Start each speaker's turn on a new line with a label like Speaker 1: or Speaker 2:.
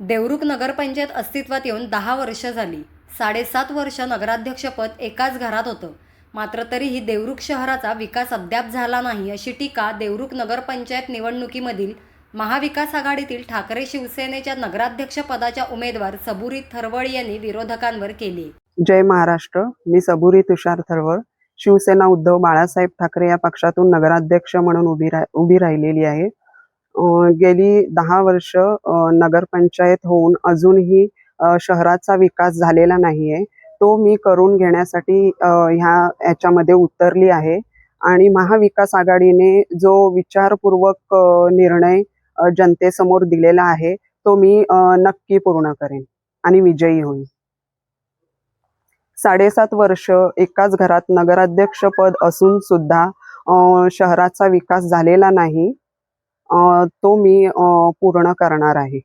Speaker 1: देवरुख नगरपंचायत अस्तित्वात येऊन दहा वर्ष झाली. साडेसात वर्ष नगराध्यक्षपद एकाच घरात होतं. मात्र तरीही देवरुख शहराचा विकास अद्याप झाला नाही अशी टीका देवरुख नगरपंचायत निवडणुकीमधील महाविकास आघाडीतील ठाकरे शिवसेनेच्या नगराध्यक्षपदाच्या उमेदवार सबुरी थरवळ यांनी विरोधकांवर केली.
Speaker 2: जय महाराष्ट्र. मी सबुरी तुषार थरवळ. शिवसेना उद्धव बाळासाहेब ठाकरे या पक्षातून नगराध्यक्ष म्हणून उभी रा उभी राहिलेली आहे. गेली दहा वर्ष नगरपंचायत होऊन अजूनही शहराचा विकास झालेला नाहीये. तो मी करून घेण्यासाठी ह्या याच्यामध्ये उतरली आहे. आणि महाविकास आघाडीने जो विचारपूर्वक निर्णय जनतेसमोर दिलेला आहे तो मी नक्की पूर्ण करेन आणि विजयी होईन. साडेसात वर्ष एकाच घरात नगराध्यक्ष पद असून सुद्धा शहराचा विकास झालेला नाही. तो मी पूर्ण करणार आहे.